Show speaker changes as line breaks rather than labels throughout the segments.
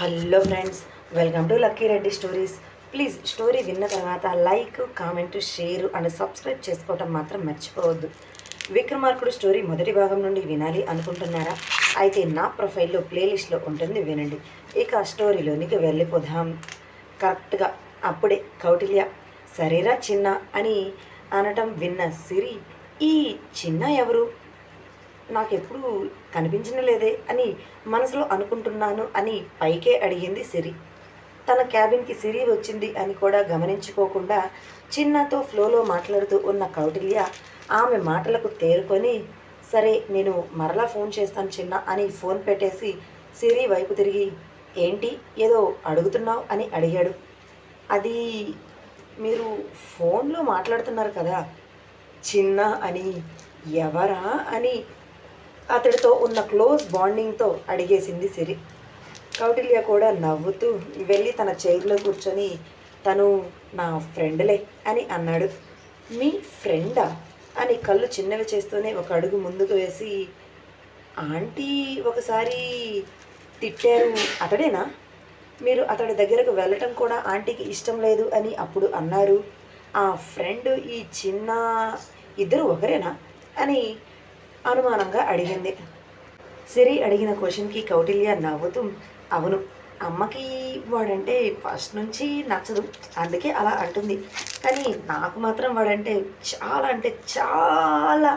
Hello friends welcome to Lucky Reddy stories. Please story విన్న తర్వాత like comment share and subscribe చేసుకోవటం మాత్రం మర్చిపోవద్దు. విక్రమార్కుడు స్టోరీ మొదటి భాగం నుండి వినాలి అనుకుంటున్నారా? అయితే నా ప్రొఫైల్లో ప్లేలిస్ట్లో ఉంటుంది వినండి. ఇక స్టోరీలోనికి వెళ్ళిపోదాం. కరెక్ట్గా అప్పుడే కౌటిల్య సరేరా చిన్న అని అనటం విన్న సిరి ఈ చిన్న ఎవరు? నాకెప్పుడు కనిపించిన లేదే అని మనసులో అనుకుంటున్నాను అని పైకే అడిగింది సిరి. తన క్యాబిన్కి సిరి వచ్చింది అని కూడా గమనించుకోకుండా చిన్నతో ఫ్లోలో మాట్లాడుతూ ఉన్న కౌటిల్య ఆమె మాటలకు తేరుకొని సరే నేను మరలా ఫోన్ చేస్తాను చిన్న అని ఫోన్ పెట్టేసి సిరి వైపు తిరిగి ఏంటి? ఏదో అడుగుతున్నావు? అని అడిగాడు. అది మీరు ఫోన్లో మాట్లాడుతున్నారు కదా చిన్న అని ఎవరా? అని అతడితో ఉన్న క్లోజ్ బాండింగ్తో అడిగేసింది సిరి. కౌటిల్య కూడా నవ్వుతూ వెళ్ళి తన చైర్లో కూర్చొని తను నా ఫ్రెండ్లే అని అన్నాడు. మీ ఫ్రెండా? అని కళ్ళు చిన్నవి చేస్తూనే ఒక అడుగు ముందుకు వేసి ఆంటీ ఒకసారి తిట్టారు అతడేనా? మీరు అతడి దగ్గరకు వెళ్ళటం కూడా ఆంటీకి ఇష్టం లేదు అని అప్పుడు అన్నారు. ఆ ఫ్రెండ్ ఈ చిన్న ఇద్దరు ఒకరేనా? అని అనుమానంగా అడిగింది. సిరి అడిగిన క్వశ్చన్కి కౌటిల్య నవ్వుతూ అవును అమ్మకి వాడంటే ఫస్ట్ నుంచి నచ్చదు. అందుకే అలా అంటుంది. కానీ నాకు మాత్రం వాడంటే చాలా అంటే చాలా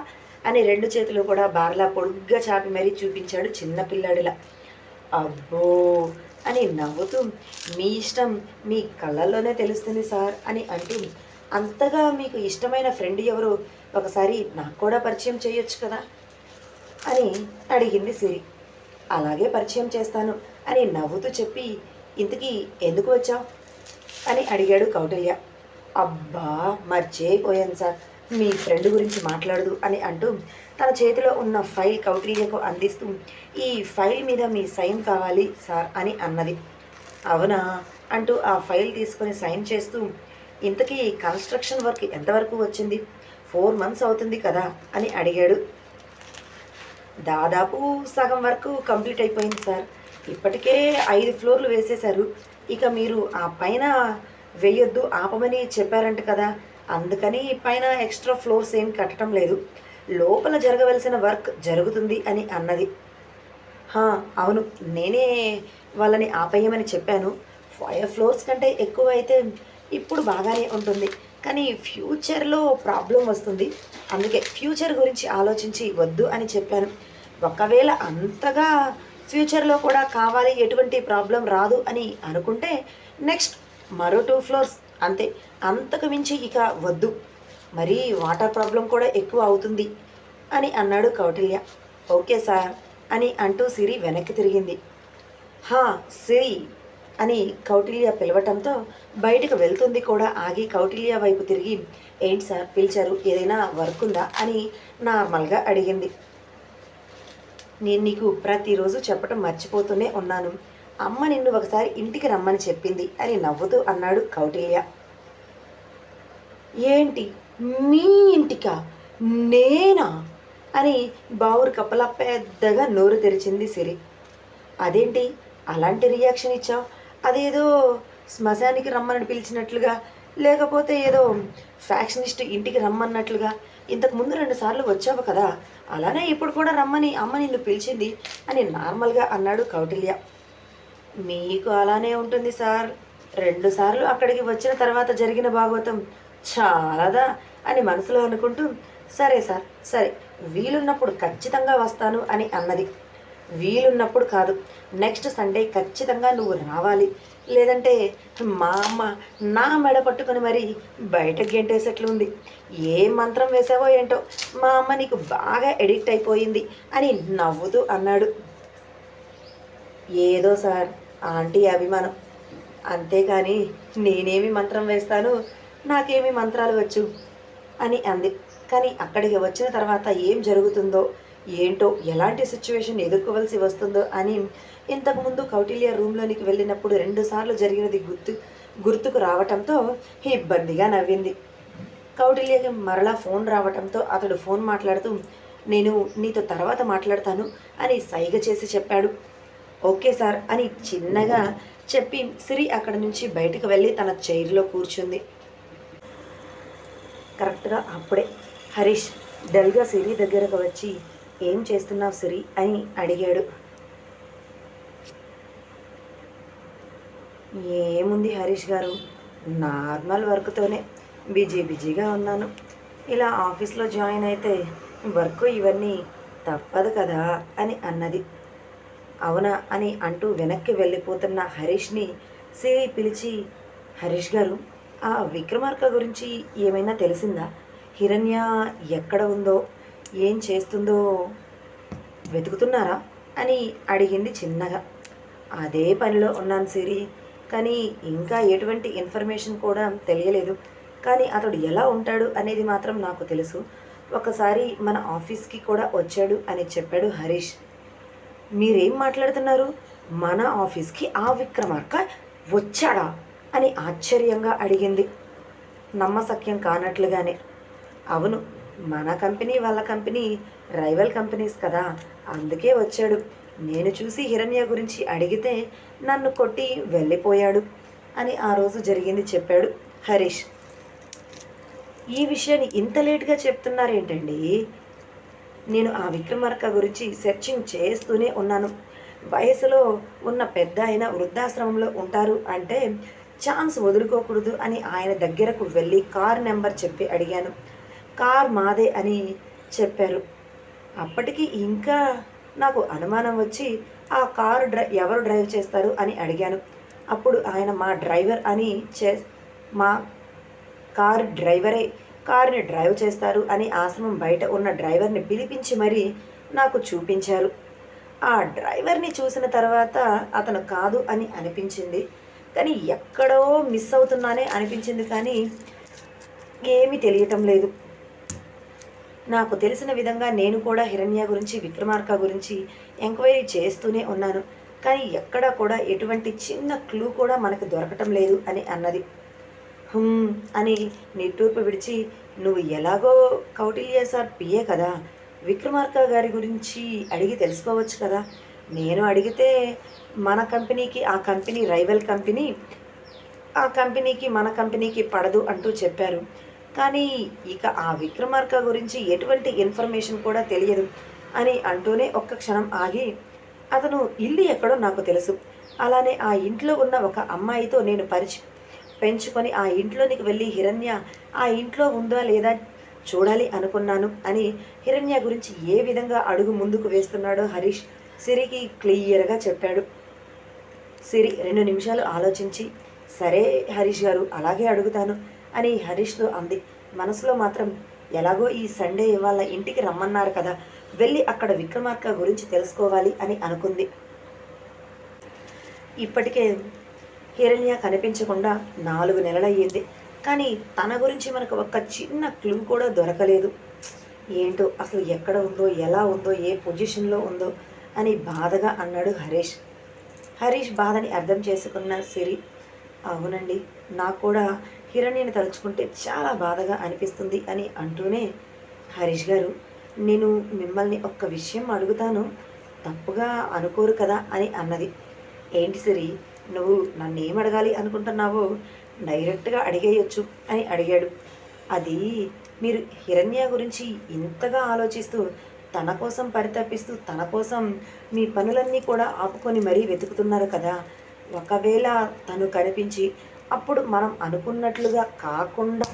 అని రెండు చేతులు కూడా బార్లా పొడుగ్గా చాపి మరీ చూపించాడు చిన్నపిల్లాడిలా అబ్బో అని నవ్వుతూ మీ ఇష్టం మీ కళ్ళల్లోనే తెలుస్తుంది సార్ అని అంటూ అంతగా మీకు ఇష్టమైన ఫ్రెండ్ ఎవరు? ఒకసారి నాకు కూడా పరిచయం చేయొచ్చు కదా? అని అడిగింది సిరి. అలాగే పరిచయం చేస్తాను అని నవ్వుతూ చెప్పి ఇంతకీ ఎందుకు వచ్చావు? అని అడిగాడు కౌటయ్య. అబ్బా మర్చిపోయాను సార్. మీ ఫ్రెండ్ గురించి మాట్లాడదు అని అంటూ తన చేతిలో ఉన్న ఫైల్ కౌటయ్యకు అందిస్తూ ఈ ఫైల్ మీద మీ సైన్ కావాలి సార్ అని అన్నది. అవునా? అంటూ ఆ ఫైల్ తీసుకొని సైన్ చేస్తూ ఇంతకీ కన్స్ట్రక్షన్ వర్క్ ఎంతవరకు వచ్చింది? ఫోర్ మంత్స్ అవుతుంది కదా అని అడిగాడు. దాదాపు సగం వరకు కంప్లీట్ అయిపోయింది సార్. ఇప్పటికే ఐదు ఫ్లోర్లు వేసేశారు. ఇక మీరు ఆ పైన వేయొద్దు ఆపమని చెప్పారంట కదా. అందుకని పైన ఎక్స్ట్రా ఫ్లోర్స్ ఏం కట్టడం లేదు. లోపల జరగవలసిన వర్క్ జరుగుతుంది అని అన్నది. అవును నేనే వాళ్ళని ఆపేయమని చెప్పాను. ఫైవ్ ఫ్లోర్స్ కంటే ఎక్కువ అయితే ఇప్పుడు బాగానే ఉంటుంది. కానీ ఫ్యూచర్లో ప్రాబ్లం వస్తుంది. అందుకే ఫ్యూచర్ గురించి ఆలోచించి వద్దు అని చెప్పాను. ఒకవేళ అంతగా ఫ్యూచర్లో కూడా కావాలి ఎటువంటి ప్రాబ్లం రాదు అని అనుకుంటే నెక్స్ట్ మరో టూ ఫ్లోర్స్ అంతే. అంతకు మించి ఇక వద్దు. మరీ వాటర్ ప్రాబ్లం కూడా ఎక్కువ అవుతుంది అని అన్నాడు కౌటిల్య. ఓకే సార్ అని అంటూ సిరి వెనక్కి తిరిగింది. హా సిరి అని కౌటిల్య పిలవటంతో బయటకు వెళ్తుంది కూడా ఆగి కౌటిల్య వైపు తిరిగి ఏంటి సార్ పిలిచారు ఏదైనా వర్క్ ఉందా? అని నార్మల్గా అడిగింది. నేను నీకు ప్రతిరోజు చెప్పడం మర్చిపోతూనే ఉన్నాను. అమ్మ నిన్ను ఒకసారి ఇంటికి రమ్మని చెప్పింది అని నవ్వుతూ అన్నాడు కౌటిల్య. ఏంటి? మీ ఇంటికా? నేనా? అని బావురు కప్పల పెద్దగా నోరు తెరిచింది సిరి. అదేంటి? అలాంటి రియాక్షన్ ఇచ్చావు? అదేదో శ్మశానికి రమ్మని పిలిచినట్లుగా లేకపోతే ఏదో ఫ్యాక్షనిస్ట్ ఇంటికి రమ్మన్నట్లుగా. ఇంతకు ముందు రెండు సార్లు వచ్చావు కదా అలానే ఇప్పుడు కూడా రమ్మని అమ్మ నిన్ను పిలిచింది అని నార్మల్గా అన్నాడు కౌటిల్య. మీకు అలానే ఉంటుంది సార్. రెండు సార్లు అక్కడికి వచ్చిన తర్వాత జరిగిన భాగవతం చాలాదా అని మనసులో అనుకుంటూ సరే సార్ సరే వీలున్నప్పుడు ఖచ్చితంగా వస్తాను అని అన్నది. వీలున్నప్పుడు కాదు. నెక్స్ట్ సండే ఖచ్చితంగా నువ్వు రావాలి. లేదంటే మా అమ్మ నా మెడ పట్టుకొని మరి బయటకు గెంటేసేట్లుంది ఏ మంత్రం వేసావో ఏంటో మా అమ్మ నీకు బాగా ఎడిక్ట్ అయిపోయింది అని నవ్వుతూ అన్నాడు. ఏదో సార్ ఆంటీ అభిమానం. అంతేకాని నేనేమి మంత్రం వేస్తాను? నాకేమి మంత్రాలు వచ్చు? అని అంది. కానీ అక్కడికి వచ్చిన తర్వాత ఏం జరుగుతుందో ఏంటో ఎలాంటి సిచ్యువేషన్ ఎదుర్కోవలసి వస్తుందో అని ఇంతకుముందు కౌటిల్య రూమ్లోనికి వెళ్ళినప్పుడు రెండుసార్లు జరిగినది గుర్తు గుర్తుకు రావటంతో ఇబ్బందిగా నవ్వింది. కౌటిల్యకి మరలా ఫోన్ రావటంతో అతడు ఫోన్ మాట్లాడుతూ నేను నీతో తర్వాత మాట్లాడతాను అని సైగ చేసి చెప్పాడు. ఓకే సార్ అని చిన్నగా చెప్పి సిరి అక్కడి నుంచి బయటకు వెళ్ళి తన చైర్లో కూర్చుంది. కరెక్ట్గా అప్పుడే హరీష్ డల్గా సిరి దగ్గరకు వచ్చి ఏం చేస్తున్నావు సిరి అని అడిగాడు. ఏముంది హరీష్ గారు? నార్మల్ వర్క్తోనే బిజీ బిజీగా ఉన్నాను. ఇలా ఆఫీస్లో జాయిన్ అయితే వర్క్ ఇవన్నీ తప్పదు కదా అని అన్నది. అవునా అని అంటూ వెనక్కి వెళ్ళిపోతున్న హరీష్ని సిరి పిలిచి హరీష్ గారు ఆ విక్రమార్క గురించి ఏమైనా తెలిసిందా? హిరణ్య ఎక్కడ ఉందో? ఏం చేస్తుందో వెతుకుతున్నారా? అని అడిగింది చిన్నగా. అదే పనిలో ఉన్నాను సిరి కానీ ఇంకా ఎటువంటి ఇన్ఫర్మేషన్ కూడా తెలియలేదు. కానీ అతడు ఎలా ఉంటాడు అనేది మాత్రం నాకు తెలుసు. ఒకసారి మన ఆఫీస్కి కూడా వచ్చాడు అని చెప్పాడు హరీష్. మీరేం మాట్లాడుతున్నారు? మన ఆఫీస్కి ఆ విక్రమార్క వచ్చాడా? అని ఆశ్చర్యంగా అడిగింది. నమ్మసక్యం కానట్లుగానే. అవును మన కంపెనీ వాళ్ళ కంపెనీ రైవల్ కంపెనీస్ కదా. అందుకే వచ్చాడు. నేను చూసి హిరణ్య గురించి అడిగితే నన్ను కొట్టి వెళ్ళిపోయాడు అని ఆ రోజు జరిగింది చెప్పాడు హరీష్. ఈ విషయాన్ని ఇంత లేట్గా చెప్తున్నారేంటండి? నేను ఆ విక్రమార్క గురించి సెర్చింగ్ చేస్తూనే ఉన్నాను. వయసులో ఉన్న పెద్ద ఆయన వృద్ధాశ్రమంలో ఉంటారు అంటే ఛాన్స్ వదులుకోకూడదు అని ఆయన దగ్గరకు వెళ్ళి కార్ నెంబర్ చెప్పి అడిగాను. కార్ మాదే అని చెప్పారు. అప్పటికి ఇంకా నాకు అనుమానం వచ్చి ఆ కారు డ్రై ఎవరు డ్రైవ్ చేస్తారు? అని అడిగాను. అప్పుడు ఆయన మా డ్రైవర్ అని చే మా కారు డ్రైవరే కారుని డ్రైవ్ చేస్తారు అని ఆశ్రమం బయట ఉన్న డ్రైవర్ని పిలిపించి మరీ నాకు చూపించారు. ఆ డ్రైవర్ని చూసిన తర్వాత అతను కాదు అని అనిపించింది. కానీ ఎక్కడో మిస్ అవుతున్నానే అనిపించింది కానీ ఏమీ తెలియటం లేదు. నాకు తెలిసిన విధంగా నేను కూడా హిరణ్య గురించి విక్రమార్క గురించి ఎంక్వైరీ చేస్తూనే ఉన్నాను. కానీ ఎక్కడా కూడా ఎటువంటి చిన్న క్లూ కూడా మనకు దొరకటం లేదు అని అన్నది. హుమ్ అని నిట్టూర్పు విడిచి నువ్వు ఎలాగో కౌటిల్య సార్ పిఏ కదా? విక్రమార్క గారి గురించి అడిగి తెలుసుకోవచ్చు కదా? నేను అడిగితే మన కంపెనీకి ఆ కంపెనీ రైవల్ కంపెనీ ఆ కంపెనీకి మన కంపెనీకి పడదు అంటూ చెప్పారు. కానీ ఇక ఆ విక్రమార్క గురించి ఎటువంటి ఇన్ఫర్మేషన్ కూడా తెలియదు అని అంటూనే ఒక్క క్షణం ఆగి అతను ఇల్లు ఎక్కడో నాకు తెలుసు. అలానే ఆ ఇంట్లో ఉన్న ఒక అమ్మాయితో నేను పరిచి పెంచుకొని ఆ ఇంట్లోనికి వెళ్ళి హిరణ్య ఆ ఇంట్లో ఉందా లేదా చూడాలి అనుకున్నాను అని హిరణ్య గురించి ఏ విధంగా అడుగు ముందుకు వేస్తున్నాడో హరీష్ సిరికి క్లియర్గా చెప్పాడు. సిరి రెండు నిమిషాలు ఆలోచించి సరే హరీష్ గారు అలాగే అడుగుతాను. అని హరీష్తో అంది. మనసులో మాత్రం ఎలాగో ఈ సండే ఇవాళ ఇంటికి రమ్మన్నారు కదా వెళ్ళి అక్కడ విక్రమార్క గురించి తెలుసుకోవాలి అని అనుకుంది. ఇప్పటికే హిరణ్య కనిపించకుండా నాలుగు నెలలయ్యింది. కానీ తన గురించి మనకు ఒక చిన్న క్లూ కూడా దొరకలేదు. ఏంటో అసలు ఎక్కడ ఉందో ఎలా ఉందో ఏ పొజిషన్లో ఉందో అని బాధగా అన్నాడు హరీష్. హరీష్ బాధని అర్థం చేసుకున్న సిరి అవునండి నాకు కూడా హిరణ్యని తలుచుకుంటే చాలా బాధగా అనిపిస్తుంది అని అంటూనే హరీష్ గారు నేను మిమ్మల్ని ఒక్క విషయం అడుగుతాను తప్పుగా అనుకోరు కదా అని అన్నది. ఏంటి సిరి నువ్వు నన్ను ఏం అడగాలి అనుకుంటున్నావో డైరెక్ట్గా అడిగేయొచ్చు అని అడిగాడు. అది మీరు హిరణ్య గురించి ఇంతగా ఆలోచిస్తూ తన కోసం పరితపిస్తూ తన కోసం మీ పనులన్నీ కూడా ఆపుకొని మరీ వెతుకుతున్నారు కదా ఒకవేళ తను కనిపించి అప్పుడు మనం అనుకున్నట్లుగా కాకుండా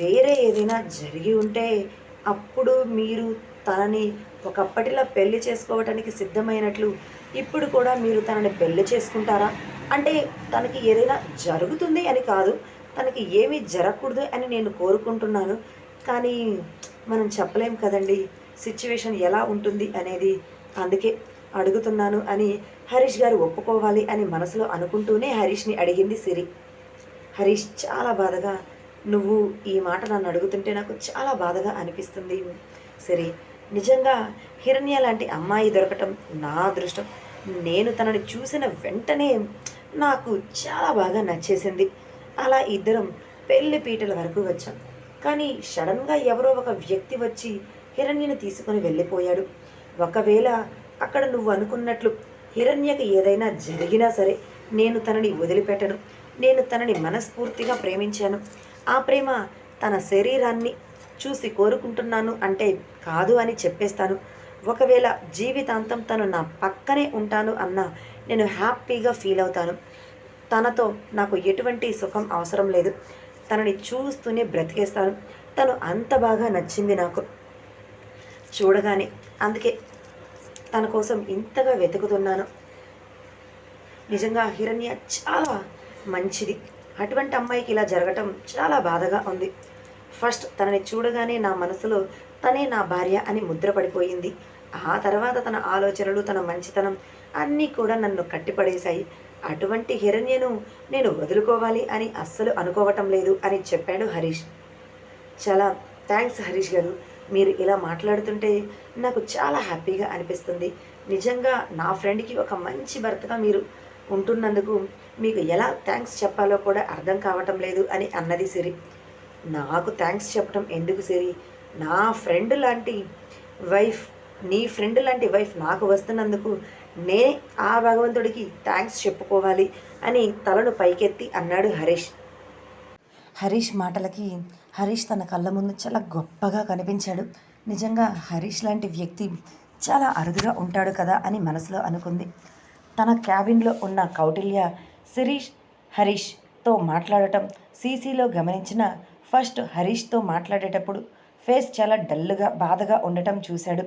వేరే ఏదైనా జరిగి ఉంటే అప్పుడు మీరు తనని ఒకప్పటిలా పెళ్ళి చేసుకోవటానికి సిద్ధమైనట్లు ఇప్పుడు కూడా మీరు తనని పెళ్ళి చేసుకుంటారా? అంటే తనకి ఏదైనా జరుగుతుంది అని కాదు తనకి ఏమీ జరగకూడదు అని నేను కోరుకుంటున్నాను. కానీ మనం చెప్పలేం కదండి సిచ్యువేషన్ ఎలా ఉంటుంది అనేది. అందుకే అడుగుతున్నాను అని హరీష్ గారు ఒప్పుకోవాలి అని మనసులో అనుకుంటూనే హరీష్ని అడిగింది సిరి. హరీష్ చాలా బాధగా నువ్వు ఈ మాట నన్ను అడుగుతుంటే నాకు చాలా బాధగా అనిపిస్తుంది సిరి. నిజంగా హిరణ్య లాంటి అమ్మాయి దొరకటం నా అదృష్టం. నేను తనని చూసిన వెంటనే నాకు చాలా బాగా నచ్చేసింది. అలా ఇద్దరం పెళ్ళి పీటల వరకు వచ్చాం. కానీ సడన్గా ఎవరో ఒక వ్యక్తి వచ్చి హిరణ్యని తీసుకొని వెళ్ళిపోయాడు. ఒకవేళ అక్కడ నువ్వు అనుకున్నట్లు హిరణ్యకు ఏదైనా జరిగినా సరే నేను తనని వదిలిపెట్టను. నేను తనని మనస్ఫూర్తిగా ప్రేమించాను. ఆ ప్రేమ తన శరీరాన్ని చూసి కోరుకుంటున్నాను అంటే కాదు అని చెప్పేస్తాను. ఒకవేళ జీవితాంతం తను నా పక్కనే ఉంటాను అన్న నేను హ్యాపీగా ఫీల్ అవుతాను. తనతో నాకు ఎటువంటి సుఖం అవసరం లేదు. తనని చూస్తూనే బ్రతికేస్తాను. తను అంత బాగా నచ్చింది నాకు. చూడగానే అందుకే తన కోసం ఇంతగా వెతుకుతున్నాను. నిజంగా హిరణ్య చాలా మంచిది. అటువంటి అమ్మాయికి ఇలా జరగటం చాలా బాధగా ఉంది. ఫస్ట్ తనని చూడగానే నా మనసులో తనే నా భార్య అని ముద్రపడిపోయింది ఆ తర్వాత తన ఆలోచనలు తన మంచితనం అన్నీ కూడా నన్ను కట్టిపడేశాయి. అటువంటి హిరణ్యను నేను వదులుకోవాలి అని అస్సలు అనుకోవటం లేదు అని చెప్పాడు హరీష్. చాలా థ్యాంక్స్ హరీష్ గారు. మీరు ఇలా మాట్లాడుతుంటే నాకు చాలా హ్యాపీగా అనిపిస్తుంది. నిజంగా నా ఫ్రెండ్కి ఒక మంచి భర్తగా మీరు ఉంటున్నందుకు మీకు ఎలా థ్యాంక్స్ చెప్పాలో కూడా అర్థం కావటం లేదు అని అన్నది సిరి. నాకు థ్యాంక్స్ చెప్పడం ఎందుకు సిరి? నా ఫ్రెండ్ లాంటి వైఫ్ నీ ఫ్రెండ్ లాంటి వైఫ్ నాకు వస్తున్నందుకు నే ఆ భగవంతుడికి థ్యాంక్స్ చెప్పుకోవాలి అని తలను పైకెత్తి అన్నాడు హరీష్. హరీష్ మాటలకి హరీష్ తన కళ్ళ ముందు చాలా గొప్పగా కనిపించాడు. నిజంగా హరీష్ లాంటి వ్యక్తి చాలా అరుదుగా ఉంటాడు కదా అని మనసులో అనుకుంది. తన క్యాబిన్లో ఉన్న కౌటిల్య శిరీష్ హరీష్తో మాట్లాడటం సీసీలో గమనించిన ఫస్ట్ హరీష్తో మాట్లాడేటప్పుడు ఫేస్ చాలా డల్గా బాధగా ఉండటం చూశాడు.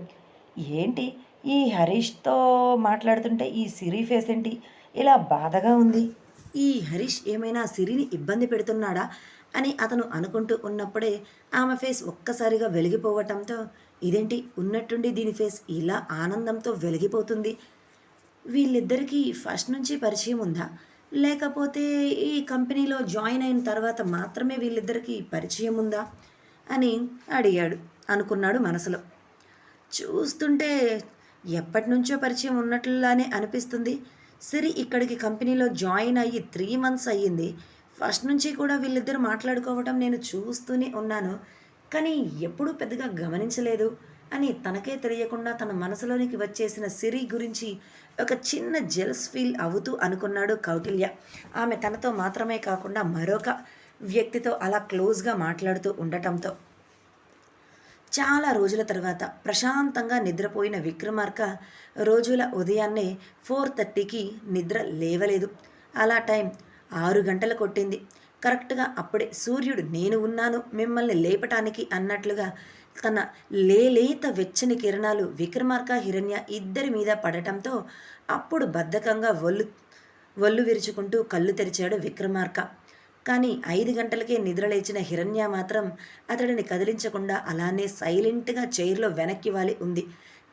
ఏంటి ఈ హరీష్తో మాట్లాడుతుంటే ఈ సిరి ఫేస్ ఏంటి? ఇలా బాధగా ఉంది. ఈ హరీష్ ఏమైనా సిరిని ఇబ్బంది పెడుతున్నాడా అని అతను అనుకుంటూ ఉన్నప్పుడే ఆమె ఫేస్ ఒక్కసారిగా వెలిగిపోవటంతో ఇదేంటి ఉన్నట్టుండి దీని ఫేస్ ఇలా ఆనందంతో వెలిగిపోతుంది? వీళ్ళిద్దరికీ ఫస్ట్ నుంచి పరిచయం ఉందా? లేకపోతే ఈ కంపెనీలో జాయిన్ అయిన తర్వాత మాత్రమే వీళ్ళిద్దరికీ పరిచయం ఉందా? అని అడిగాడు అనుకున్నాడు మనసులో. చూస్తుంటే ఎప్పటి నుంచో పరిచయం ఉన్నట్లుగానే అనిపిస్తుంది. సిరి ఇక్కడికి కంపెనీలో జాయిన్ అయ్యి త్రీ మంత్స్ అయ్యింది. ఫస్ట్ నుంచి కూడా వీళ్ళిద్దరు మాట్లాడుకోవటం నేను చూస్తూనే ఉన్నాను. కానీ ఎప్పుడూ పెద్దగా గమనించలేదు. అని తనకే తెలియకుండా తన మనసులోనికి వచ్చేసిన సిరి గురించి ఒక చిన్న జెల్స్ ఫీల్ అవుతూ అనుకున్నాడు కౌటిల్య. ఆమె తనతో మాత్రమే కాకుండా మరొక వ్యక్తితో అలా క్లోజ్గా మాట్లాడుతూ ఉండటంతో. చాలా రోజుల తర్వాత ప్రశాంతంగా నిద్రపోయిన విక్రమార్క రోజుల ఉదయాన్నే ఫోర్ థర్టీకి నిద్ర లేవలేదు. అలా టైం ఆరు గంటలు కొట్టింది. కరెక్ట్గా అప్పుడే సూర్యుడు నేను ఉన్నాను మిమ్మల్ని లేపటానికి అన్నట్లుగా తన లేలేత వెచ్చని కిరణాలు విక్రమార్క హిరణ్య ఇద్దరి మీద పడటంతో అప్పుడు బద్ధకంగా ఒళ్ళు ఒళ్ళు విరుచుకుంటూ కళ్ళు తెరిచాడు విక్రమార్క. కానీ ఐదు గంటలకే నిద్రలేచిన హిరణ్య మాత్రం అతడిని కదిలించకుండా అలానే సైలెంట్గా చైర్లో వెనక్కి వాలి ఉంది.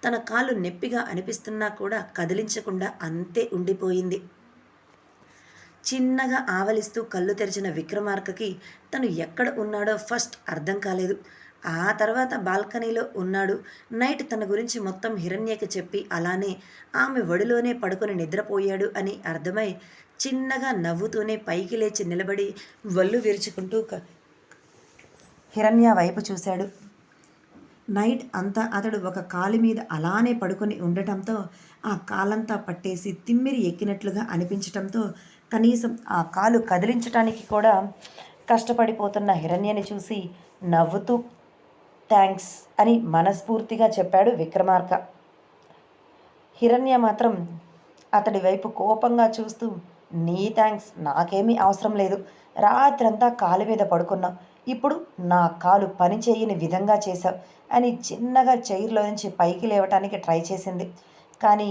తన కాలు నొప్పిగా అనిపిస్తున్నా కూడా కదిలించకుండా అంతే ఉండిపోయింది. చిన్నగా ఆవలిస్తూ కళ్ళు తెరిచిన విక్రమార్కకి తను ఎక్కడ ఉన్నాడో ఫస్ట్ అర్థం కాలేదు. ఆ తర్వాత బాల్కనీలో ఉన్నాడు. నైట్ తన గురించి మొత్తం హిరణ్యకి చెప్పి అలానే ఆమె ఒడిలోనే పడుకొని నిద్రపోయాడు అని అర్థమై చిన్నగా నవ్వుతూనే పైకి లేచి నిలబడి వల్లు విరుచుకుంటూ హిరణ్య వైపు చూశాడు. నైట్ అంతా అతడు ఒక కాలు మీద అలానే పడుకొని ఉండటంతో ఆ కాలంతా పట్టేసి తిమ్మిరి ఎక్కినట్లుగా అనిపించటంతో కనీసం ఆ కాలు కదిలించటానికి కూడా కష్టపడిపోతున్న హిరణ్యని చూసి నవ్వుతూ థ్యాంక్స్ అని మనస్ఫూర్తిగా చెప్పాడు విక్రమార్క. హిరణ్య మాత్రం అతడి వైపు కోపంగా చూస్తూ నీ థ్యాంక్స్ నాకేమీ అవసరం లేదు. రాత్రంతా కాలు మీద పడుకున్నాం ఇప్పుడు నా కాలు పని చేయని విధంగా చేశావు అని చిన్నగా చైర్లో నుంచి పైకి లేవటానికి ట్రై చేసింది. కానీ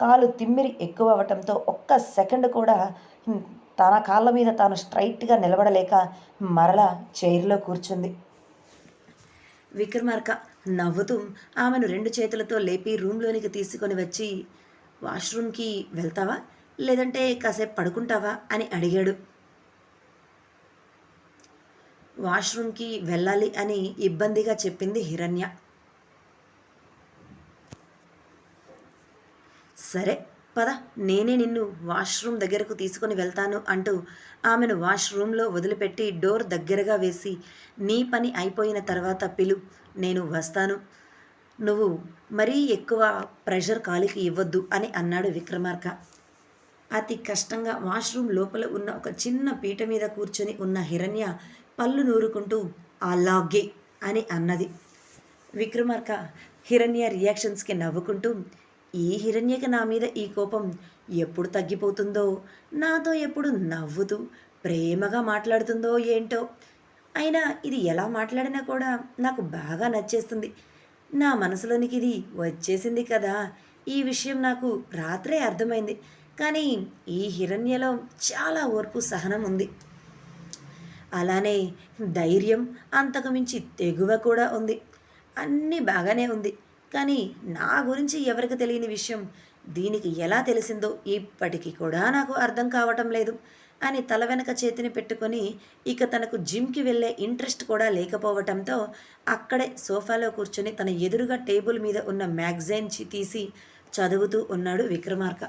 కాలు తిమ్మిరి ఎక్కువ అవ్వటంతో ఒక్క సెకండ్ కూడా తన కాళ్ళ మీద తాను స్ట్రైట్గా నిలబడలేక మరలా చైర్లో కూర్చుంది. విక్రమార్క నవ్వుతూ ఆమెను రెండు చేతులతో లేపి రూమ్లోనికి తీసుకొని వచ్చి వాష్రూమ్కి వెళ్తావా? లేదంటే కాసేపు పడుకుంటావా అని అడిగాడు. వాష్రూమ్కి వెళ్ళాలి అని ఇబ్బందిగా చెప్పింది హిరణ్య. సరే పద నేనే నిన్ను వాష్రూమ్ దగ్గరకు తీసుకొని వెళ్తాను అంటూ ఆమెను వాష్రూమ్లో వదిలిపెట్టి డోర్ దగ్గరగా వేసి నీ పని అయిపోయిన తర్వాత పిలు నేను వస్తాను. నువ్వు మరీ ఎక్కువ ప్రెషర్ కాలికి ఇవ్వద్దు అని అన్నాడు విక్రమార్క. అతి కష్టంగా వాష్రూమ్ లోపల ఉన్న ఒక చిన్న పీట మీద కూర్చొని ఉన్న హిరణ్య పళ్ళు నూరుకుంటూ అలాగే అని అన్నది. విక్రమార్క హిరణ్య రియాక్షన్స్కి నవ్వుకుంటూ ఈ హిరణ్యకి నా మీద ఈ కోపం ఎప్పుడు తగ్గిపోతుందో నాతో ఎప్పుడు నవ్వుతూ ప్రేమగా మాట్లాడుతుందో ఏంటో. అయినా ఇది ఎలా మాట్లాడినా కూడా నాకు బాగా నచ్చేస్తుంది. నా మనసులోనికి ఇది వచ్చేసింది కదా. ఈ విషయం నాకు రాత్రే అర్థమైంది. కానీ ఈ హిరణ్యలో చాలా ఓర్పు సహనం ఉంది. అలానే ధైర్యం అంతకుమించి తెగువ కూడా ఉంది. అన్నీ బాగానే ఉంది. కానీ నా గురించి ఎవరికి తెలియని విషయం దీనికి ఎలా తెలిసిందో ఇప్పటికీ కూడా నాకు అర్థం కావటం లేదు అని తల వెనక చేతిని పెట్టుకొని ఇక తనకు జిమ్కి వెళ్ళే ఇంట్రెస్ట్ కూడా లేకపోవటంతో అక్కడే సోఫాలో కూర్చొని తన ఎదురుగా టేబుల్ మీద ఉన్న మ్యాగజైన్ తీసి చదువుతూ ఉన్నాడు విక్రమార్క.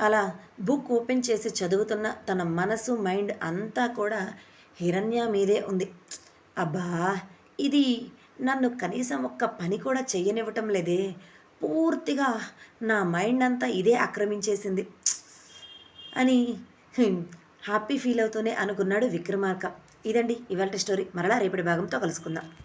అలా బుక్ ఓపెన్ చేసి చదువుతున్న తన మనసు మైండ్ అంతా కూడా హిరణ్య మీదే ఉంది. అబ్బా ఇది నన్ను కనీసం ఒక్క పని కూడా చెయ్యనివ్వటం లేదే. పూర్తిగా నా మైండ్ అంతా ఇదే ఆక్రమించేసింది అని హ్యాపీ ఫీల్ అవుతూనే అనుకున్నాడు విక్రమార్క. ఇదండి ఇవాళ స్టోరీ. మరలా రేపటి భాగంతో కలుసుకుందాం.